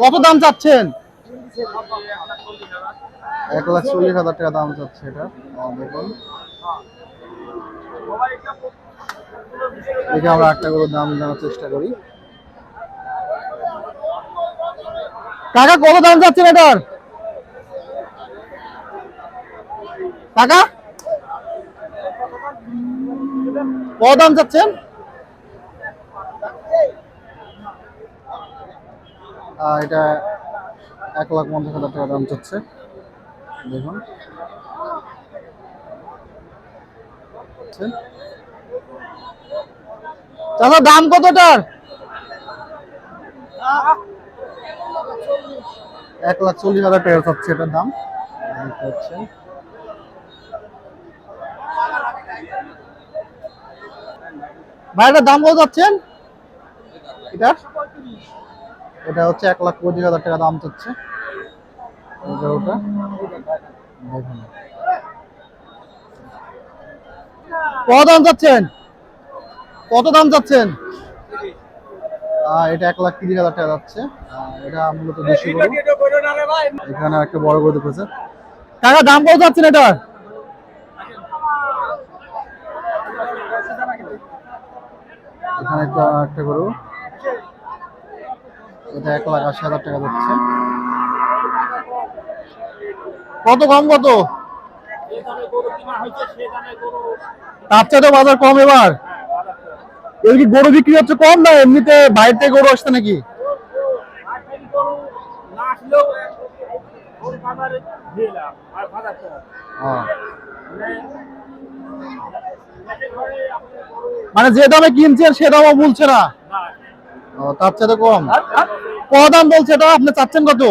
কত দাম চাচ্ছেন? এক লাখ চল্লিশ হাজার টাকা দাম চাচ্ছে এটা। দেখুন। দেখে আমরা একটা করে দাম জানার চেষ্টা করি। কাকা কত দাম চাচ্ছেন এটার? কাকা? কত দাম চাচ্ছেন? এটা এক লাখ পঞ্চাশ হাজার টাকা দাম চাচ্ছে। দেখুন। চাচা দাম কতটার এক লাখ চল্লিশ হাজার টাকা চাচ্ছে এটার দাম। পাচ্ছেন ভাই এটার দাম কত চাচ্ছেন? এটা এটা হচ্ছে এক লাখ পঁচিশ হাজার টাকা দাম চাচ্ছে। ওটা। কত দাম চাচ্ছেন? কত দাম চাচ্ছেন? এটা এক লাখ তিরিশ হাজার টাকা যাচ্ছে। এটা মূলত গরু। এখানে একটা বড় গরু দেখেছে টাকা দাম কত চাচ্ছেন এটা? এখানে একটা একটা গরু। এটা এক লাখ আশি হাজার টাকা যাচ্ছে। কত কম, কত? তার চাইতে বাজার কম এবার? এর কি গরু বিক্রি হচ্ছে কম না এমনিতে বাইরে থেকে গরু আসছে নাকি। মানে যে দামে কিনছেন সে দামও বলছে না। তার চাইতে কম? কত দাম বলছে এটা? আপনি চাচ্ছেন কত?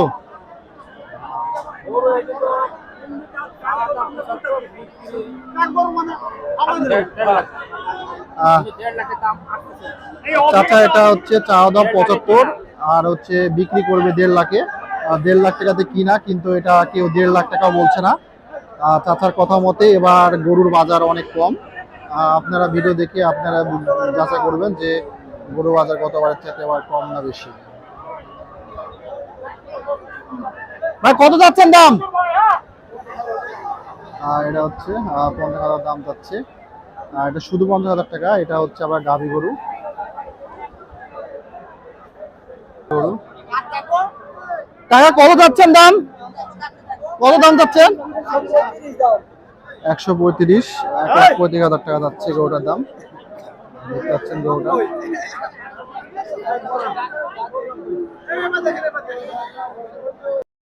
চাচা, এটা হচ্ছে চাওয়া দাম পঁচাত্তর, আর হচ্ছে বিক্রি করবে দেড় লাখে। দেড় লাখ টাকাতে কিনা, কিন্তু এটা কেউ দেড় লাখ টাকা বলছে না। চাচার কথা মতে এবার গরুর বাজার অনেক কম। আপনারা ভিডিও দেখে আপনারা যাচাই করবেন যে গরু বাজার গতবারের থেকে এবার কম না বেশি। ভাই, কত যাচ্ছেন দাম? এটা হচ্ছে পঞ্চাশ হাজার দাম যাচ্ছে। এটা শুধু পঞ্চাশ হাজার টাকা, এটা হচ্ছে আবার গাভী গরু। গরু টাকা কত যাচ্ছেন দাম? কত দাম যাচ্ছেন? একশো পঁয়ত্রিশ পঁয়ত্রিশ হাজার টাকা যাচ্ছে গরুটার দাম। দেখতে পাচ্ছেন